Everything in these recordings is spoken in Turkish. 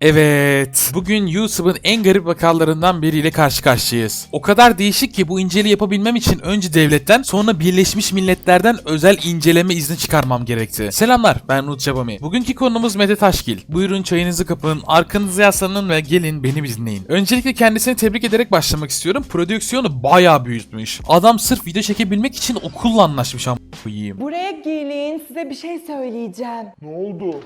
Evet, bugün YouTube'un en garip vakalarından biriyle karşı karşıyayız. O kadar değişik ki bu inceliği yapabilmem için önce devletten sonra Birleşmiş Milletler'den özel inceleme izni çıkarmam gerekti. Selamlar, ben Ruth Çabami. Bugünkü konumuz Mete Taşkil. Buyurun çayınızı kapın, arkanızı yaslanın ve gelin beni dinleyin. Öncelikle kendisini tebrik ederek başlamak istiyorum. Prodüksiyonu bayağı büyütmüş. Adam sırf video çekebilmek için okulla anlaşmış ama. Buraya gelin size bir şey söyleyeceğim. Ne oldu?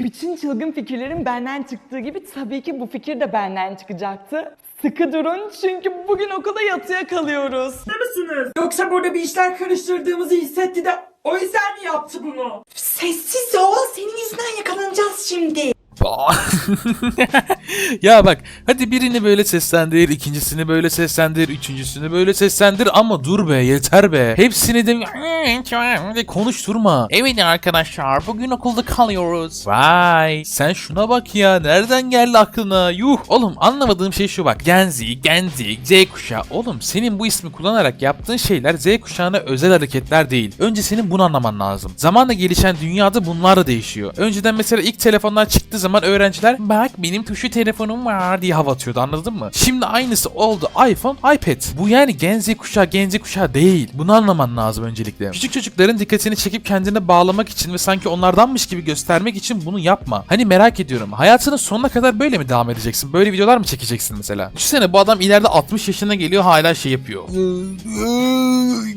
Bütün çılgın fikirlerin benden çıktığı gibi tabii ki bu fikir de benden çıkacaktı. Sıkı durun çünkü bugün okulda yatıya kalıyoruz. mısınız? Yoksa burada bir işler karıştırdığımızı hissetti de o yüzden mi yaptı bunu? Sessiz ol, senin yüzünden yakalanacağız şimdi. ya bak hadi birini böyle seslendir, ikincisini böyle seslendir, üçüncüsünü böyle seslendir ama dur be yeter be. Hepsini de konuşturma. Evet arkadaşlar bugün okulda kalıyoruz. Vay sen şuna bak ya nereden geldi aklına yuh. Oğlum anlamadığım şey şu bak. Genzi, Genzi, Z kuşağı. Oğlum senin bu ismi kullanarak yaptığın şeyler Z kuşağına özel hareketler değil. Önce senin bunu anlaman lazım. Zamanla gelişen dünyada bunlar da değişiyor. Önceden mesela ilk telefonlar çıktığı zaman öğrenciler bak benim tuşu telefonum var diye hava atıyordu anladın mı? Şimdi aynısı oldu iPhone, iPad. Bu yani Gen Z kuşağı Gen Z kuşağı değil. Bunu anlaman lazım öncelikle. Küçük çocukların dikkatini çekip kendine bağlamak için ve sanki onlardanmış gibi göstermek için bunu yapma. Hani merak ediyorum. Hayatının sonuna kadar böyle mi devam edeceksin? Böyle videolar mı çekeceksin mesela? Düşünsene bu adam ileride 60 yaşına geliyor hala şey yapıyor.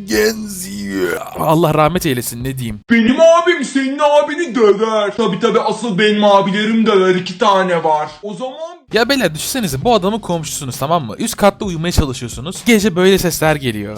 Gen Z. Allah rahmet eylesin ne diyeyim. Benim abim senin abini döver. Tabi tabi asıl benim abilerim döver iki tane var. O zaman Ya beyler düşünsenize bu adamın komşusunuz tamam mı? Üst katta uyumaya çalışıyorsunuz. Gece böyle sesler geliyor.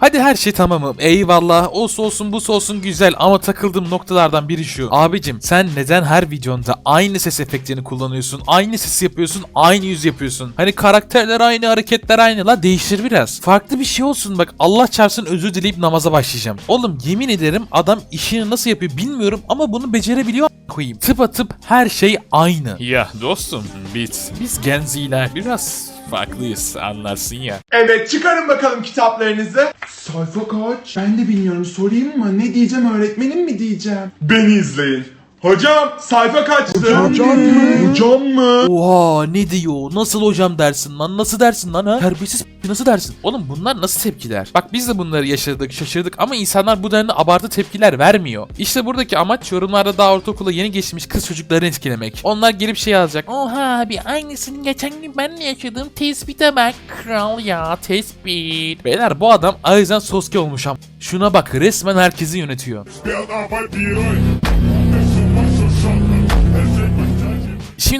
Hadi her şey tamamım. Eyvallah. Olsun olsun bu olsun güzel ama takıldığım noktalardan biri şu. Abicim sen neden her videonda aynı ses efektini kullanıyorsun? Aynı sesi yapıyorsun, aynı yüz yapıyorsun. Hani karakterler aynı, hareketler aynı la değiştir biraz. Farklı bir şey olsun bak Allah çarpsın özür dileyip namaza başlayacağım. Oğlum yemin ederim adam işini nasıl yapıyor bilmiyorum ama bunu becerebiliyor koyayım. Tıp her şey aynı. Ya dostum biz, biz genziler biraz farklıyız anlarsın ya. evet çıkarın bakalım kitaplarınızı. Sayfa kaç? Ben de bilmiyorum sorayım mı? Ne diyeceğim öğretmenim mi diyeceğim? Beni izleyin. Hocam sayfa kaçtı? Hocam, mı? Hocam mı? Oha ne diyor? Nasıl hocam dersin lan? Nasıl dersin lan ha? Terbiyesiz nasıl dersin? Oğlum bunlar nasıl tepkiler? Bak biz de bunları yaşadık, şaşırdık ama insanlar bu denli abartı tepkiler vermiyor. İşte buradaki amaç yorumlarda daha ortaokula yeni geçmiş kız çocuklarını etkilemek. Onlar gelip şey yazacak. Oha abi aynısını geçen gün ben de yaşadım. Tespite bak. Kral ya tespit. Beyler bu adam Aizen Soske olmuş am. Şuna bak resmen herkesi yönetiyor.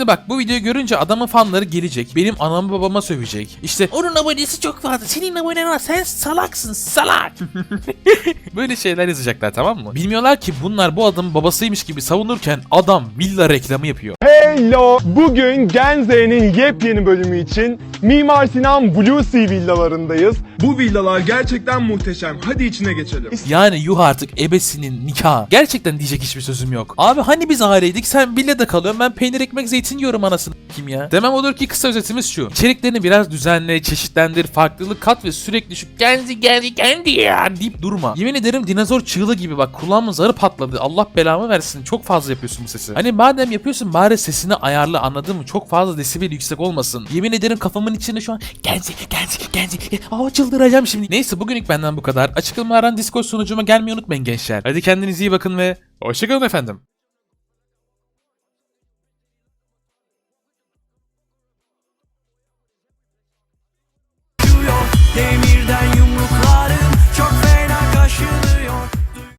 Şimdi bak bu videoyu görünce adamın fanları gelecek. Benim anamı babama sövecek. İşte onun abonesi çok fazla. Senin abonen var. Sen salaksın salak. Böyle şeyler yazacaklar tamam mı? Bilmiyorlar ki bunlar bu adamın babasıymış gibi savunurken adam villa reklamı yapıyor. Hello! Bugün Gen Z'nin yepyeni bölümü için Mimar Sinan Blue Sea villalarındayız. Bu villalar gerçekten muhteşem. Hadi içine geçelim. Yani yuh artık ebesinin nikahı. Gerçekten diyecek hiçbir sözüm yok. Abi hani biz aileydik sen villada kalıyorsun ben peynir ekmek zeytin yiyorum anasını kim ya. Demem olur ki kısa özetimiz şu. İçeriklerini biraz düzenle, çeşitlendir, farklılık kat ve sürekli şu genzi genzi genzi ya deyip durma. Yemin ederim dinozor çığlığı gibi bak kulağımın zarı patladı. Allah belamı versin çok fazla yapıyorsun bu sesi. Hani madem yapıyorsun bari sesini ayarla anladın mı? Çok fazla desibel yüksek olmasın. Yemin ederim kafamın içinde şu an genzi genzi genzi. Aa çıldıracağım şimdi. Neyse bugünlük benden bu kadar. Açıklamalardan Discord sunucuma gelmeyi unutmayın gençler. Hadi kendinize iyi bakın ve hoşçakalın efendim. Demirden